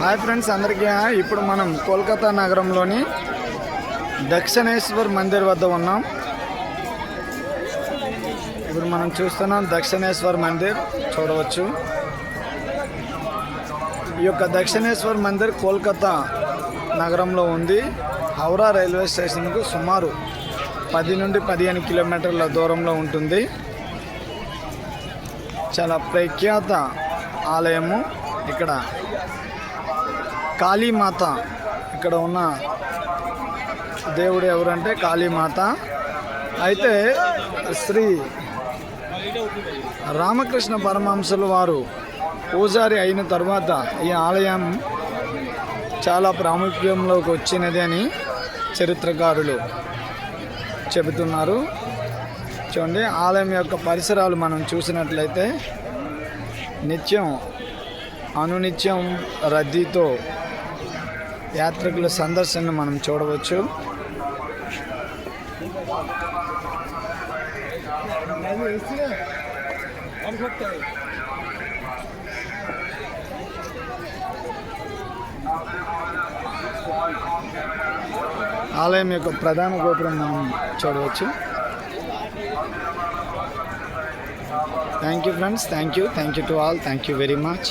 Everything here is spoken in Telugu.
హాయ్ ఫ్రెండ్స్ అందరికీ ఇప్పుడు మనం కోల్కతా నగరంలోని దక్షిణేశ్వర్ మందిర్ వద్ద ఉన్నాం. ఇప్పుడు మనం చూస్తున్నాం దక్షిణేశ్వర్ మందిర్ చూడవచ్చు. ఈ యొక్క దక్షిణేశ్వర్ మందిర్ కోల్కతా నగరంలో ఉంది. హౌరా రైల్వే స్టేషన్కు సుమారు పది నుండి పదిహేను కిలోమీటర్ల దూరంలో ఉంటుంది. చాలా ప్రఖ్యాత ఆలయము ఇక్కడ. కాళీమాత. ఇక్కడ ఉన్న దేవుడు ఎవరంటే కాళీమాత. అయితే శ్రీ రామకృష్ణ పరమహంసులు వారు పూజారి అయిన తర్వాత ఈ ఆలయం చాలా ప్రాముఖ్యంలోకి వచ్చినది అని చరిత్రకారులు చెబుతున్నారు. చూడండి ఆలయం యొక్క పరిసరాలు మనం చూసినట్లయితే నిత్యం అనునిత్యం రద్దీతో యాత్రికుల సందర్శనను మనం చూడవచ్చు. ఆలయం యొక్క ప్రధాన గోపురం మనం చూడవచ్చు. Thank you friends thank you thank you to all thank you very much